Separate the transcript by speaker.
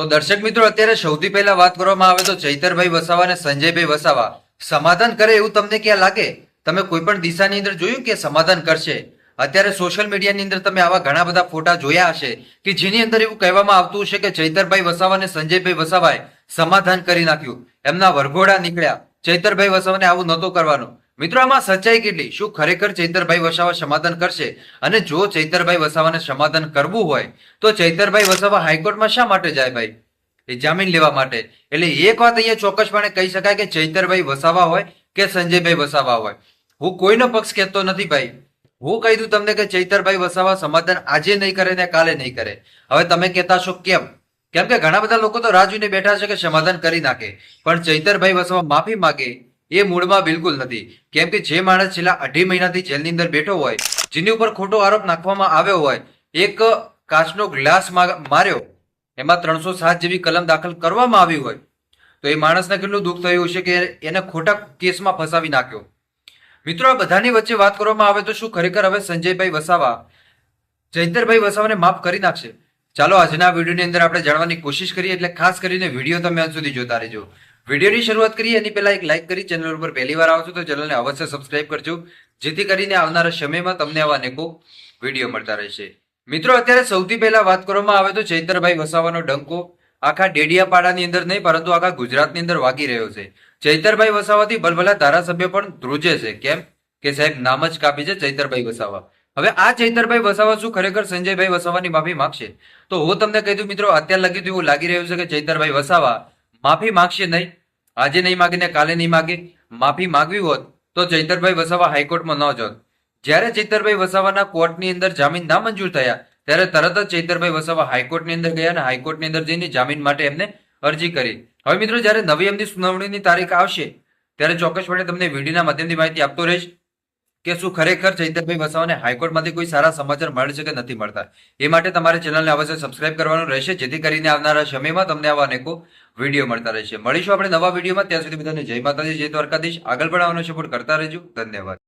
Speaker 1: તો દર્શક મિત્રો, અત્યારે સૌથી પહેલા વાત કરવામાં આવે તો ચૈતરભાઈ વસાવા અને સંજયભાઈ વસાવા. સમાધાન કરે એવું તમને ક્યાં લાગે? તમે કોઈ પણ દિશાની અંદર જોયું કે સમાધાન કરશે? અત્યારે સોશિયલ મીડિયાની અંદર તમે આવા ઘણા બધા ફોટા જોયા હશે કે જેની અંદર એવું કહેવામાં આવતું હશે કે ચૈતરભાઈ વસાવા અને સંજયભાઈ વસાવાએ સમાધાન કરી નાખ્યું. એમના વરઘોડા નીકળ્યા. ચૈતરભાઈ વસાવાને આવું નહોતું કરવાનું. મિત્રો, આમાં સચ્ચાઈ કેટલી? શું ખરેખર ચૈતરભાઈ વસાવા સમાધાન કરશે? અને જો ચૈતરભાઈ વસાવાને સમાધાન કરવું હોય, તો ચૈતરભાઈ વસાવા હાઈકોર્ટમાં શા માટે જાય ભાઈ? એ જામીન લેવા માટે. એટલે એક વાત અહીંયા ચોક્કસપણે કહી શકાય કે ચૈતરભાઈ વસાવા હોય કે સંજયભાઈ વસાવા હોય. હું કોઈનો પક્ષ કહેતો નથી ભાઈ. હું કહી દઉં તમને કે ચૈતરભાઈ વસાવા સમાધાન આજે નહીં કરે ને કાલે નહીં કરે. હવે તમે કહેતા છો કેમ? કેમ કે ઘણા બધા લોકો તો રાહ બેઠા છે કે સમાધાન કરી નાખે. પણ ચૈતરભાઈ વસાવા માફી માગે એ મૂળમાં બિલકુલ નથી. કેમ કે જે માણસ છેલ્લા અઢી મહિનાથી જેલની અંદર બેઠો હોય, જેની ઉપર ખોટો આરોપ નાખવામાં આવ્યો હોય, એક કાચનો ગ્લાસ માર્યો, એમાં ત્રણસો સાત જેવી કલમ દાખલ કરવામાં આવી હોય, તો એ માણસને કેટલું દુઃખ થયું હશે કે એને ખોટા કેસમાં ફસાવી નાખ્યો. મિત્રો, આ બધાની વચ્ચે વાત કરવામાં આવે તો શું ખરેખર હવે સંજયભાઈ વસાવા, જયંતરભાઈ વસાવાને માફ કરી નાખશે? ચાલો, આજના વિડીયોની અંદર આપણે જાણવાની કોશિશ કરીએ, એટલે ખાસ કરીને વીડિયો તમે અંત સુધી જોતા રહેજો. વિડીયોની શરૂઆત કરીએ એની પહેલા એક લાઇક કરી ચેનલ ઉપર પહેલી વાર આવશો તો ચેનલને અવશ્ય સબસ્ક્રાઇબ કરજો, જેથી કરીને આવનારા સમયમાં તમને આવા અનેકો વીડિયો મળતા રહેશે. મિત્રો, અત્યારે સૌથી પહેલા વાત કરવામાં આવે તો ચૈતરભાઈ વસાવાનો ડંકો આખા ડેડિયાપાડાની અંદર નહીં, પરંતુ આખા ગુજરાતની અંદર વાગી રહ્યો છે. ચૈતરભાઈ વસાવાથી ભલભલા ધારાસભ્ય પણ ધ્રુજે છે. કેમ કે સાહેબ, નામ જ કાપી છે ચૈતરભાઈ વસાવા. હવે આ ચૈતરભાઈ વસાવા શું ખરેખર સંજયભાઈ વસાવાની માફી માંગશે? તો હું તમને કહી દઉં, મિત્રો, અત્યારે લગી એવું લાગી રહ્યું છે કે ચૈતરભાઈ વસાવા માફી માગશે નહીં. આજે નહીં માગે ને કાલે નહીં માગે, માફી માંગવી હોત તો ચૈતરભાઈ વસાવા હાઈકોર્ટમાં ન જોત. જ્યારે ચૈતરભાઈ વસાવાના કોર્ટની અંદર જામીન ના મંજૂર થયા, ત્યારે તરત જ ચૈતરભાઈ વસાવા હાઈકોર્ટની અંદર ગયા અને હાઈકોર્ટની અંદર જઈને જામીન માટે એમને અરજી કરી. હવે મિત્રો, જ્યારે નવી એમની સુનાવણીની તારીખ આવશે, ત્યારે ચોક્કસપણે તમને વિડીયોના માધ્યમથી માહિતી આપતો રહીશ કે શું ખરેખર ચૈતરભાઈ વસાવાને હાઈકોર્ટમાંથી કોઈ સારા સમાચાર મળે છે કે નથી મળતા. એ માટે તમારે ચેનલને અવશ્ય સબસ્ક્રાઇબ કરવાનું રહેશે, જેથી કરીને આવનારા સમયમાં તમને આવા અનેકો વીડિયો મળતા રહેશે. મળીશું આપણે નવા વિડીયોમાં. ત્યાં સુધી બધાને જય માતાજી, જય દ્વારકાધીશ. આગળ પણ આવવાનો સપોર્ટ કરતા રહેજો. ધન્યવાદ.